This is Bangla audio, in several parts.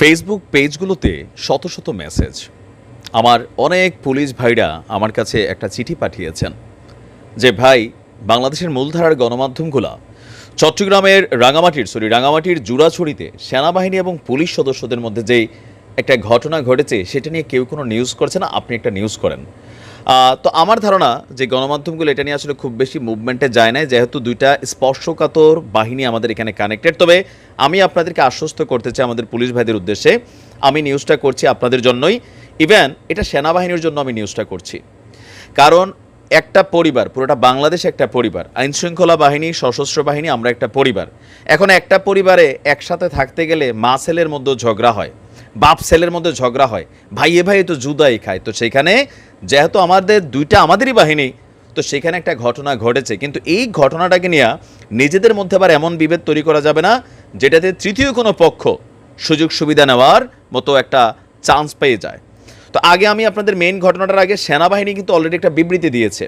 ফেসবুক পেজগুলোতে শত শত মেসেজ আমার অনেক পুলিশ ভাইরা আমার কাছে একটা চিঠি পাঠিয়েছেন যে, ভাই, বাংলাদেশের মূলধারার গণমাধ্যমগুলা চট্টগ্রামের রাঙামাটির সরি রাঙামাটির জুড়াছড়িতে সেনাবাহিনী এবং পুলিশ সদস্যদের মধ্যে যেই একটা ঘটনা ঘটেছে, সেটা নিয়ে কেউ কোনো নিউজ করছে না? আপনি একটা নিউজ করেন। তো আমার ধারণা যে গণমাধ্যমগুলো এটা নিয়ে আসলে খুব বেশি মুভমেন্টে যায় না যেহেতু দুইটা স্পর্শকাতর বাহিনী আমাদের এখানে কানেক্টেড তবে আমি আপনাদেরকে আশ্বস্ত করতে চাই আমাদের পুলিশ ভাইদের উদ্দেশ্যে, আমি নিউজটা করছি আপনাদের জন্যই। ইভেন এটা সেনাবাহিনীর জন্য আমি নিউজটা করছি। কারণ একটা পরিবার, পুরোটা বাংলাদেশ একটা পরিবার আইন শৃঙ্খলা বাহিনী, সশস্ত্র বাহিনী, আমরা একটা পরিবার। এখন একটা পরিবারে একসাথে থাকতে গেলে মা ছেলের মধ্যে ঝগড়া হয়। বাপ ছেলের মধ্যে ঝগড়া হয়, ভাইয়ে ভাইয়ে তো জুদাই খায়। তো সেখানে যেহেতু আমাদের দুইটা আমাদেরই বাহিনী, তো সেখানে একটা ঘটনা ঘটেছে। কিন্তু এই ঘটনাটাকে নিয়ে নিজেদের মধ্যে আবার এমন বিভেদ তৈরি করা যাবে না, যেটাতে তৃতীয় কোনো পক্ষ সুযোগ সুবিধা নেওয়ার মতো একটা চান্স পেয়ে যায়। তো আগে আমি আপনাদের মেইন ঘটনাটার আগে সেনাবাহিনী কিন্তু অলরেডি একটা বিবৃতি দিয়েছে।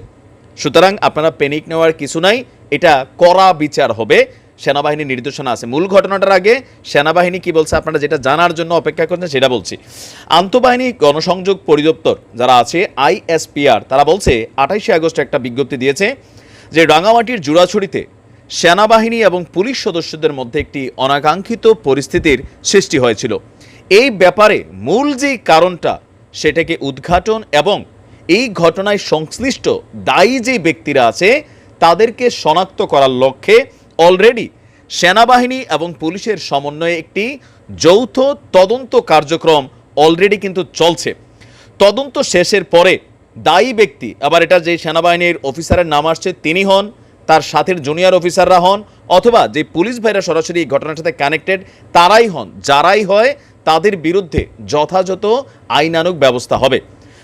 সুতরাং আপনারা প্যানিক নেওয়ার কিছু নাই, এটা কড়া বিচার হবে। সেনাবাহিনীর নির্দেশনা আছে। মূল ঘটনাটার আগে সেনাবাহিনী কি বলছে? আপনারা যেটা জানার জন্য অপেক্ষা করছেন সেটা বলছি। আন্তঃবাহিনী গণসংযোগ পরিদপ্তর যারা আছে, আইএসপিআর, তারা বলছে, আঠাইশে আগস্ট একটা বিজ্ঞপ্তি দিয়েছে যে রাঙামাটির জুড়াছড়িতে সেনাবাহিনী এবং পুলিশ সদস্যদের মধ্যে একটি অনাকাঙ্ক্ষিত পরিস্থিতির সৃষ্টি হয়েছিল। এই ব্যাপারে মূল যে কারণটা, সেটাকে উদ্ঘাটন এবং এই ঘটনায় সংশ্লিষ্ট দায়ী যে ব্যক্তিরা আছে, তাদেরকে শনাক্ত করার লক্ষ্যে অলরেডি সেনাবাহিনী এবং পুলিশের সমন্বয়ে একটি যৌথ তদন্ত কার্যক্রম অলরেডি কিন্তু চলছে। তদন্ত শেষের পরে দায়ী ব্যক্তি, আবার এটা যে সেনাবাহিনীর অফিসারের নাম আসছে, তিনি হন, তার সাথের জুনিয়র অফিসাররা হন, অথবা যে পুলিশ ভাইরা সরাসরি এই ঘটনার সাথে কানেক্টেড, তারাই হন। যারাই হয়, তাদের বিরুদ্ধে যথাযথ আইনানুগ ব্যবস্থা হবে।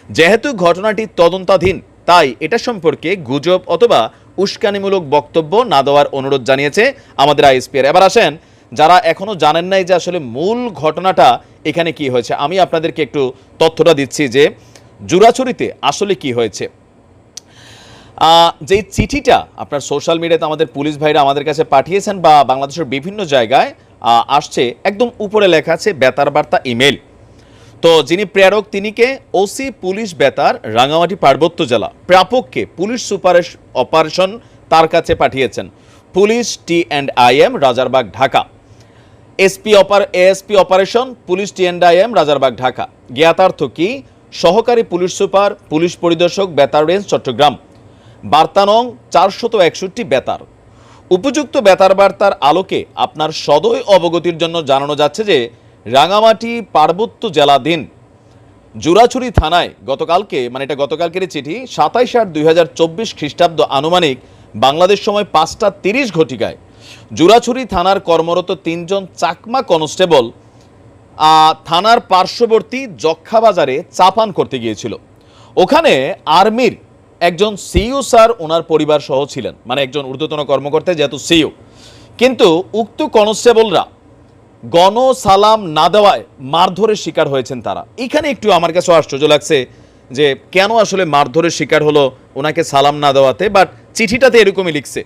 যেহেতু ঘটনাটি তদন্তাধীন, তাই এটা সম্পর্কে গুজব অথবা উস্কানিমূলক বক্তব্য না দেওয়ার অনুরোধ জানিয়েছে আমাদের আইএসপিআর। এবার আসেন, যারা এখনও জানেন নাই যে আসলে মূল ঘটনাটা এখানে কি হয়েছে, আমি আপনাদেরকে একটু তথ্যটা দিচ্ছি যে জুরাছড়িতে আসলে কি হয়েছে। যে চিঠিটা আপনার সোশ্যাল মিডিয়াতে আমাদের পুলিশ ভাইরা আমাদের কাছে পাঠিয়েছেন বা বাংলাদেশের বিভিন্ন জায়গায় আসছে, একদম উপরে লেখা আছে, বেতার বার্তা ইমেল তো যিনি প্রেরক, তিনিকে ওসি পুলিশ বেতার রাঙামাটি পার্বত্য জেলা প্রাপককে পুলিশ সুপার অপারেশন তার কাছে পাঠিয়েছেন। Police T and I M Rajarbagh, Dhaka. SP অপার ASP operation, police T and I M Rajarbagh, Dhaka. জ্ঞাতার্থ কি? সহকারী পুলিশ সুপার, পুলিশ পরিদর্শক, বেতার রেঞ্জ, চট্টগ্রাম। বার্তানং চারশত একষট্টি, বেতার। উপযুক্ত বেতার বার্তার আলোকে আপনার সদয় অবগতির জন্য জানানো যাচ্ছে যে রাঙামাটি পার্বত্য জেলাধীন জুরাছুরি থানায় গতকালকে মানে এটা গতকালকের চিঠি, সাতাইশ আট দুই হাজার চব্বিশ খ্রিস্টাব্দ আনুমানিক বাংলাদেশ সময় পাঁচটা তিরিশ ঘটিকায় জুরাছুরি থানার কর্মরত তিনজন চাকমা কনস্টেবল থানার পার্শ্ববর্তী যক্ষা বাজারে চাপান করতে গিয়েছিল। ওখানে আর্মির একজন সিইও স্যার ওনার পরিবার সহ ছিলেন মানে একজন ঊর্ধ্বতন কর্মকর্তা যেহেতু সিইও। কিন্তু উক্ত কনস্টেবলরা গণ সালাম না দেওয়ায় মারধরের শিকার হয়েছেন তারা। এখানে একটু আমার কাছে আশ্চর্য লাগছে যে কেন আসলে মারধরের শিকার হলো ওনাকে সালাম না দেওয়াতে বাট চিঠিটাতে এরকমই লিখছে।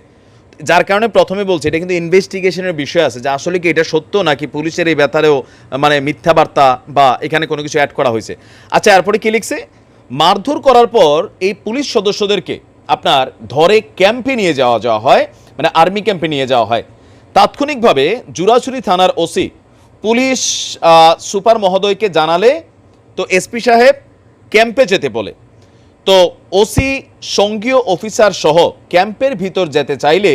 যার কারণে প্রথমে বলছে, এটা কিন্তু ইনভেস্টিগেশনের বিষয় আছে, যে আসলে কি এটা সত্য নাকি পুলিশের এই ব্যাপারেও মানে মিথ্যা বার্তা বা এখানে কোনো কিছু অ্যাড করা হয়েছে। আচ্ছা এরপরে কি লিখছে? মারধর করার পর এই পুলিশ সদস্যদেরকে আপনার ধরে ক্যাম্পে নিয়ে যাওয়া যাওয়া হয় মানে আর্মি ক্যাম্পে নিয়ে যাওয়া হয়। তাৎক্ষণিকভাবে জুরাছুরি থানার ওসি পুলিশ সুপার মহোদয়কে জানালে তো এসপি সাহেব ক্যাম্পে যেতে বলে। তো ওসি, সঙ্গীয় অফিসার সহ ক্যাম্পের ভিতর যেতে চাইলে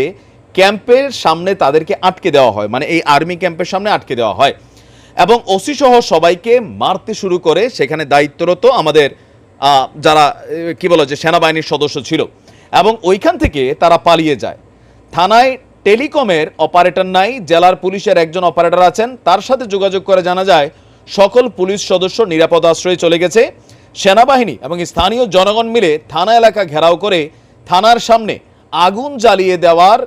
ক্যাম্পের সামনে তাদেরকে আটকে দেওয়া হয় মানে এই আর্মি ক্যাম্পের সামনে আটকে দেওয়া হয়। এবং ওসি সহ সবাইকে মারতে শুরু করে সেখানে দায়িত্বরত আমাদের যারা কি বলা যে সেনাবাহিনীর সদস্য ছিল। এবং ওইখান থেকে তারা পালিয়ে যায়। থানায় টেলিকমের অপারেটর নাই, জেলার পুলিশের একজন অপারেটর আছেন। তার সাথে যোগাযোগ করে জানা যায়, সকল পুলিশ সদস্য নিরাপদ আশ্রয়ে চলে গেছে। সেনাবাহিনী এবং স্থানীয় জনগণ মিলে থানা এলাকা ঘেরাও করে থানার সামনে আগুন জ্বালিয়ে দেওয়ার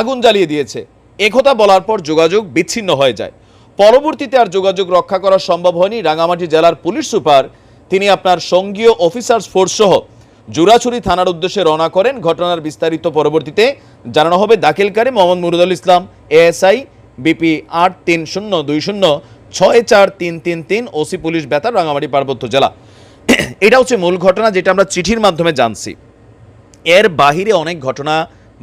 আগুন জ্বালিয়ে দিয়েছে। একথা বলার পর যোগাযোগ বিচ্ছিন্ন হয়ে যায়। পরবর্তীতে আর যোগাযোগ রক্ষা করা সম্ভব হয়নি। রাঙামাটি জেলার পুলিশ সুপার, তিনি আপনার সঙ্গীয় অফিসার্স ফোর্স সহ জুরাছুরি থানার উদ্দেশ্যে রওনা করেন। ঘটনার বিস্তারিত পরবর্তীতে জানানো হবে দাখিলকারী মোহাম্মদ মুরুদুল ইসলাম, এএসআই বিপি আট তিন শূন্য দুই শূন্য ছয় চার তিন তিন তিন, ওসি পুলিশ বেতার, রাঙামাটি পার্বত্য জেলা। এটা হচ্ছে মূল ঘটনা যেটা আমরা চিঠির মাধ্যমে জানছি। এর বাহিরে অনেক ঘটনা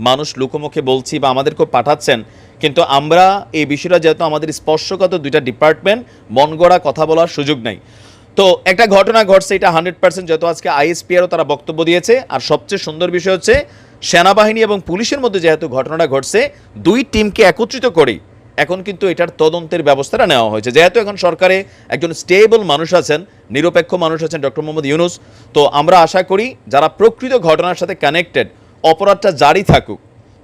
মানুষ লোকমুখে বলছি বা আমাদেরকেও পাঠাচ্ছেন, কিন্তু আমরা এই বিষয়টা যেহেতু আমাদের স্পর্শগত দুইটা ডিপার্টমেন্ট মন গড়া কথা বলার সুযোগ নাই। তো একটা ঘটনা ঘটছে, এটা হান্ড্রেড পার্সেন্ট যেহেতু আজকে আইএসপিআরও তারা বক্তব্য দিয়েছে। আর সবচেয়ে সুন্দর বিষয় হচ্ছে, সেনাবাহিনী এবং পুলিশের মধ্যে যেহেতু ঘটনাটা ঘটছে, দুই টিমকে একত্রিত করেই এখন কিন্তু এটার তদন্তের ব্যবস্থাটা নেওয়া হয়েছে। যেহেতু এখন সরকারে একজন স্টেবল মানুষ আছেন, নিরপেক্ষ মানুষ আছেন ডক্টর মোহাম্মদ ইউনুস, তো আমরা আশা করি যারা প্রকৃত ঘটনার সাথে কানেক্টেড অপরাধটা জারি থাকুক,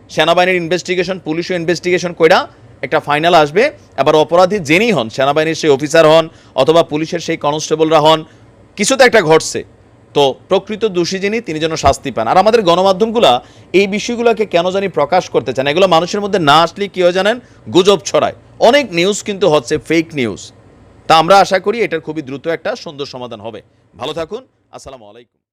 সেনাবাহিনীর ইনভেস্টিগেশন পুলিশও ইনভেস্টিগেশন কইরা একটা ফাইনাল আসবে। এবার অপরাধী যিনি হন, সেনাবাহিনীর সেই অফিসার হন অথবা পুলিশের সেই কনস্টেবলরা হন কিছু তো একটা ঘটছে। তো প্রকৃত দোষী যিনি, তিনি যেন শাস্তি পান। আর আমাদের গণমাধ্যমগুলা এই বিষয়গুলোকে কেন জানি প্রকাশ করতে চান এগুলো মানুষের মধ্যে না আসলে কি হয় জানেন? গুজব ছড়ায়। অনেক নিউজ কিন্তু হচ্ছে ফেক নিউজ তা আমরা আশা করি এটার খুবই দ্রুত একটা সুন্দর সমাধান হবে। ভালো থাকুন। আসসালামু আলাইকুম।